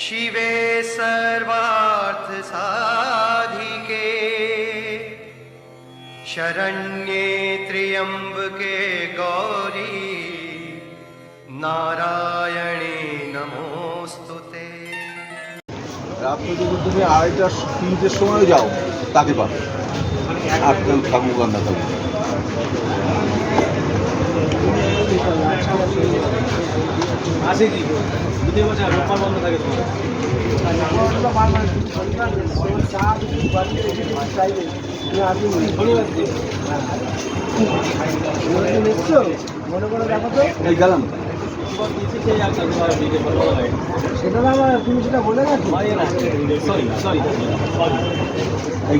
शिवे सर्वार्थसाधिके शरण्ये त्र्यम्बके गौरी नारायणे नमोऽस्तु ते রাত্রে যদি তুমি আড়াইটা তিনটের সময় যাও তাকে পাবে আজকাল থাকুক আর না থাকুক আছে কি? প্রতি বছর রোববার বন্ধ থাকে তোমার। গেলাম। সেটা আমার তুমি সেটা বলে গেছো। সরি সরি সরি এই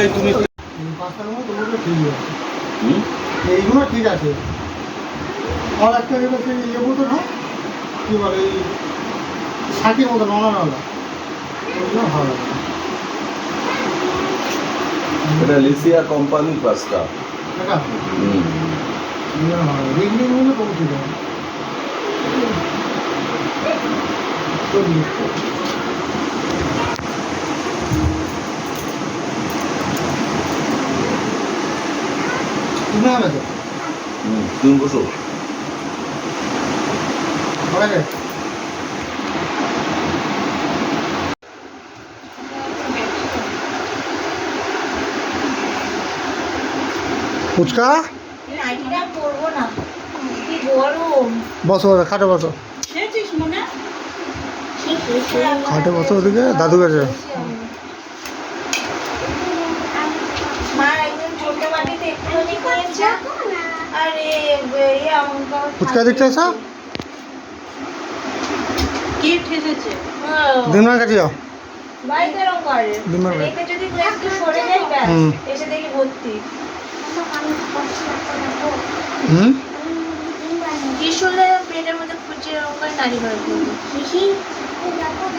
এই তুমি পাঁচটার মধ্যে ওগুলো ঠিক আছে। এইগুলো ঠিক আছে। আর একটা যেটা সেই ইয়ে মতো না? কী বলে এই শাকের মতো নলা নলা ওইগুলো ভালো লাগে। এটা লিসিয়া কোম্পানির পাস্তা হুম। তুমি বসো ফুচকা? বসো বসো খাটে বসো। খাটে বসো ওদিকে দাদু গেছে। আমার ফুচকা দেখতে এসো কি ঠেসেছে দিনমার কাছে যাও বাড়িতে এরকম করে। ডিমের রেখে যদি একটু সরে যাই ব্যাস। এসে দেখি ভর্তি। হুম? কি শুনলে পেটের মধ্যে খুঁজে বার করব